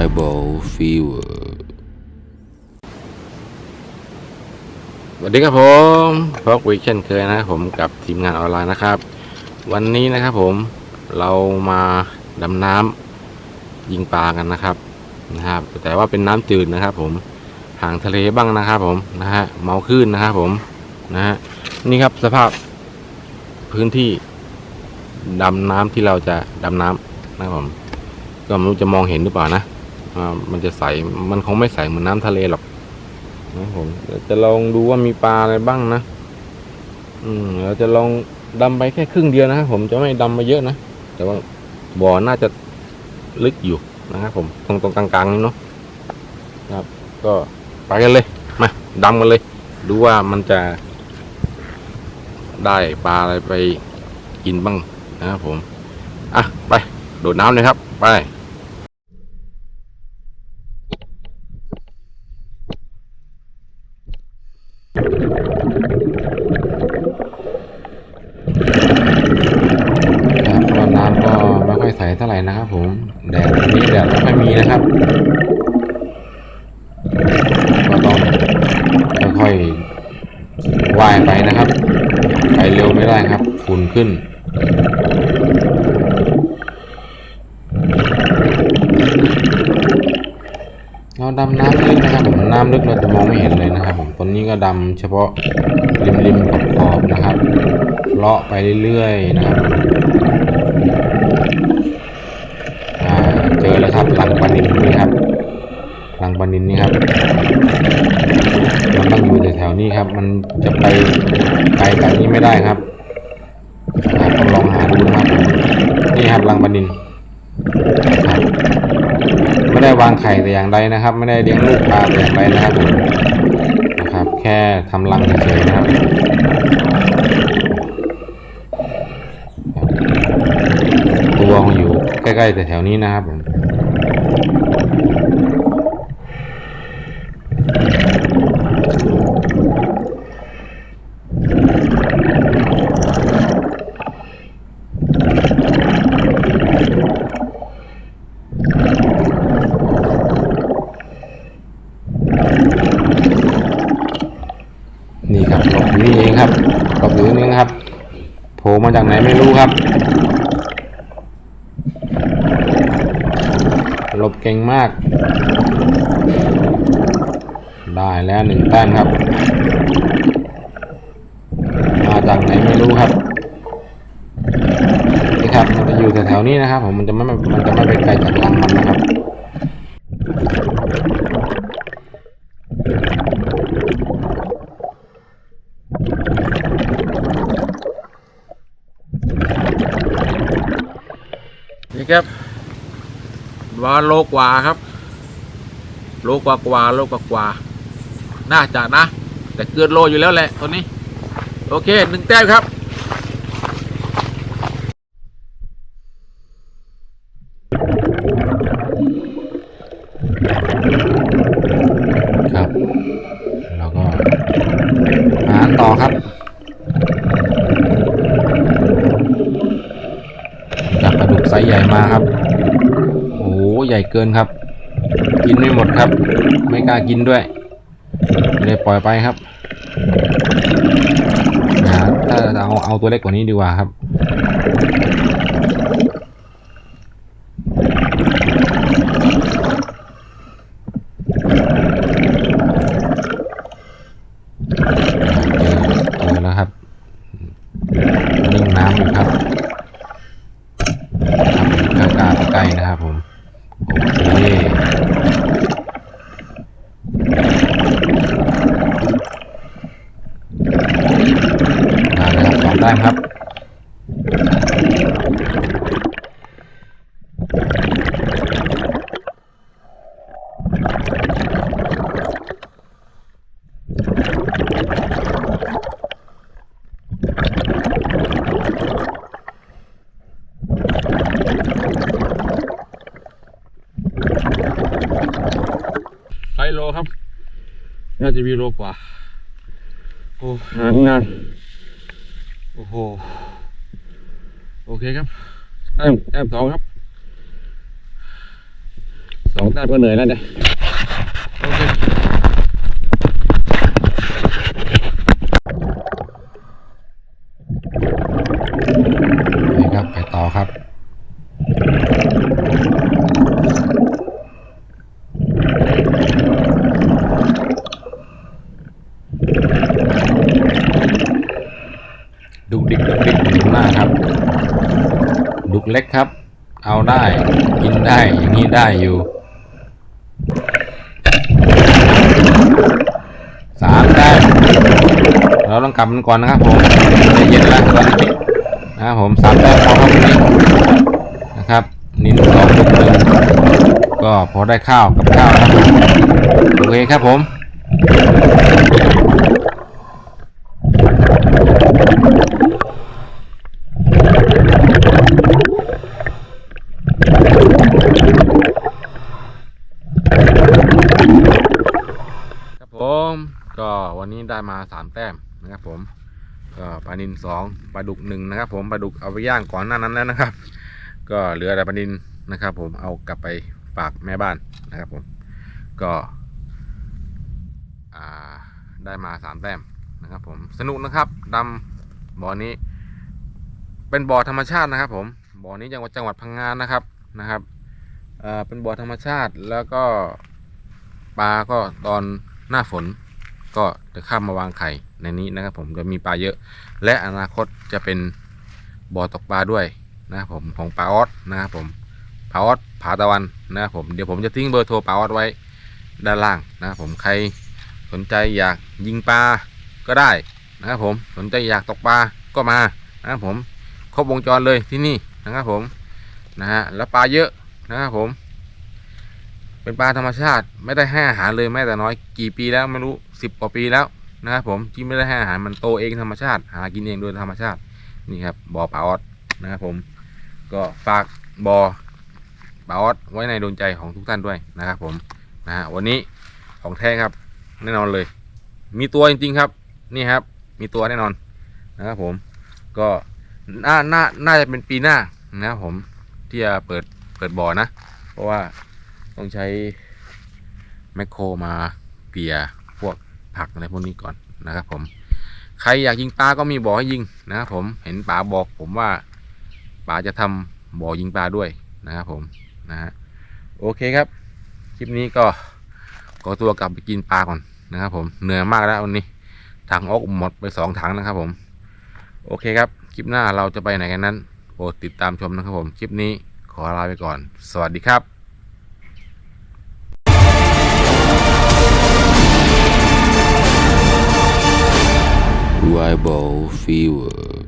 Tribal Fever สวัสดีครับผมพบวิกเช่นเคยนะผมกับทีมงานออนไลน์นะครับ วันนี้นะครับผมเรามาดำน้ำยิงปลากันนะครับนะครับแต่ว่าเป็นน้ำจืดนะครับ ผมห่างทะเลบ้างนะครับผมนะฮะเมาคลื่นนะครับผมนะฮะนี่ครับสภาพพื้นที่ดำน้ำที่เราจะดำน้ำนะครับผมก็ไม่รู้จะมองเห็นหรือเปล่านะ มันจะใส มันคงไม่ใสเหมือนน้ำทะเลหรอกนะผมจะลองดูว่ามีปลาอะไรบ้างนะ อืมเราจะลองดำไปแค่ครึ่งเดียวนะครับผมจะไม่ดำมาเยอะนะ แต่ว่าบ่อน่าจะลึกอยู่นะครับผมตรงตรงกลางๆนี่เนาะครับ ก็ไปกันเลยมาดำกันเลย ดูว่ามันจะได้ปลาอะไรไปกินบ้างนะครับผม อะ ไป โดดน้ำเลยครับ ไป ครับก็น้ำก็ไม่ค่อย ใสเท่าไหร่นะครับผมแดดวันนี้แดดไม่ค่อยมีนะครับ ก็ต้องค่อยๆว่ายไปนะครับ ไปเร็วไม่ได้ครับฝุ่นขึ้นเราดำน้ำลึกนะครับผมน้ำลึกเราจะมองไม่เห็นเลยนะครับ ผมตอนนี้ก็ดำเฉพาะริมริมขอบขอบๆนะครับเลาะไปเรื่อยๆนะครับอ่าเจอแล้วครับลังปลานินนี่ครับ ลังปลานินนี่ครับมันต้องอยู่แถวๆนี้ครับ มันจะไปไกลจากนี้ไม่ได้ครับอ่าต้องลองหาดูนะครับ นี่ครับลังปลานินไม่ได้วางไข่แต่อย่างใดนะครับ ไม่ได้เลี้ยงลูกปลาแต่อย่างใดนะครับผมนะครับ แค่ทำรังเฉยๆนะครับตัวของอยู่ใกล้ๆแต่แถวนี้นะครับผมนี่ครับหลบอยู่นี่เองครับ หลบอนี่นะครับโผล่มาจากไหนไม่รู้ครับหลบเก่งมาก ได้แล้วหนึ่งแต้มครับ มาจากไหนไม่รู้ครับนี่ครับ มันจะอยู่แถวๆนี้นะครับ ผมมันจะไม่มันจะไม่ไปไกลจากรังมันนะครับ ครับว่าโลกว่าครับ โลกว่ากว่าโลกว่ากว่าน่าจะนะ แต่เกินโลอยู่แล้วแหละตัวนี้ โอเคหนึ่งแต้มครับครับ แล้วก็หาต่อครับ จับปลาดุกไซส์ ใหญ่มาครับ โอ้โหใหญ่เกินครับ กินไม่หมดครับ ไม่กล้ากินด้วยเลยปล่อยไปครับนะถ้าเอาเอาตัวเล็กกว่านี้ดีกว่าครับ เจอแล้วครับนึ่งน้ำอยู่ครับ กล้ากล้าไปใกล้นะครับผม โอเคมา แล้วครับสองแต้มครับ ไซโลครับ น่าจะมีโลกว่า โอ้นานนานโอ้โห โอเคครับแต้มแต้มสองครับสองแต้มก็เหนื่อยแล้วเนี่ยโอเคครับไปต่อครับ ดุกดิกดุกดิกอยู่หน้าครับ ดุกเล็กครับ เอาได้กินได้อย่างนี้ได้อยู่สามแต้เราต้องกลับมันก่อนนะครับผมเย็นแล้วตอนนี้นะครับผมสามแต้พอครับนี้นะครับนินสองดุกหนึ่งก็พอได้ข้าวกับข้าวนะครับโอเคครับผม ครับผมก็วันนี้ ได้มาสามแต้มนะครับผมก็ปลานินสองปลาดุกหนึ่งนะครับ ผมปลาดุกเอาไปย่างก่อนหน้านั้นแล้วนะครับ ก็เหลือแต่ปลานินนะครับ ผมเอากลับไปฝากแม่บ้านนะครับ ผมก็ได้มาสามแต้มนะครับ ผมสนุกนะครับดำบ่อนี้ เป็นบ่อธรรมชาตินะครับ ผมบ่อนี้จังหวัดจังหวัดพังงานนะครับนะครับเป็นบ่อธรรมชาติแล้วก็ปลาก็ตอนหน้าฝน ก็จะข้ามมาวางไข่ในนี้นะครับ ผมจะมีปลาเยอะ และอนาคตจะเป็นบ่อตกปลาด้วยนะครับผมของปลาออสนะครับผมปลาออสผาตะวันนะครับผมเดี๋ยวผมจะทิ้งเบอร์โทรปลาออสไว้ด้านล่างนะครับผมใครสนใจอยากยิงปลาก็ได้นะครับผมสนใจอยากตกปลาก็มานะครับผมครบวงจรเลยที่นี่นะครับผมนะฮะแล้วปลาเยอะนะครับผม เป็นปลาธรรมชาติไม่ได้ให้อาหารเลยแม้แต่น้อยกี่ปีแล้วไม่รู้ สิบกว่าปีแล้วนะครับผมที่ไม่ได้ให้อาหารมันโตเองธรรมชาติ หากินเองโดยธรรมชาตินี่ครับบ่อปลาออสนะครับผมก็ฝากบ่อปลาออสไว้ในดวงใจของทุกท่านด้วยนะครับผมนะฮะวันนี้ของแท้ครับแน่นอนเลย มีตัวจริงๆครับนี่ครับ มีตัวแน่นอนนะครับผมก็น่าน่าน่าจะเป็นปีหน้านะครับผมที่จะเปิดเปิดบ่อนะ เพราะว่าต้องใช้แมคโครมาเกลี่ย ผักอะไรพวกนี้ก่อนนะครับ ผม ใครอยากยิงปลาก็มีบ่อให้ยิงนะครับผมเห็นป๋าบอกผมว่าป๋าจะทำบ่อยิงปลาด้วยนะครับผมนะฮะโอเคครับ คลิปนี้ก็ขอตัวกลับไปกินปลาก่อนนะครับผมเหนื่อยมากแล้ววันนี้ถังออกหมดไปสองถังนะครับผม โอเคครับ คลิปหน้าเราจะไปไหนกันนั้นโปรดติดตามชมนะครับผม คลิปนี้ขอลาไปก่อน สวัสดีครับ Tribal Fever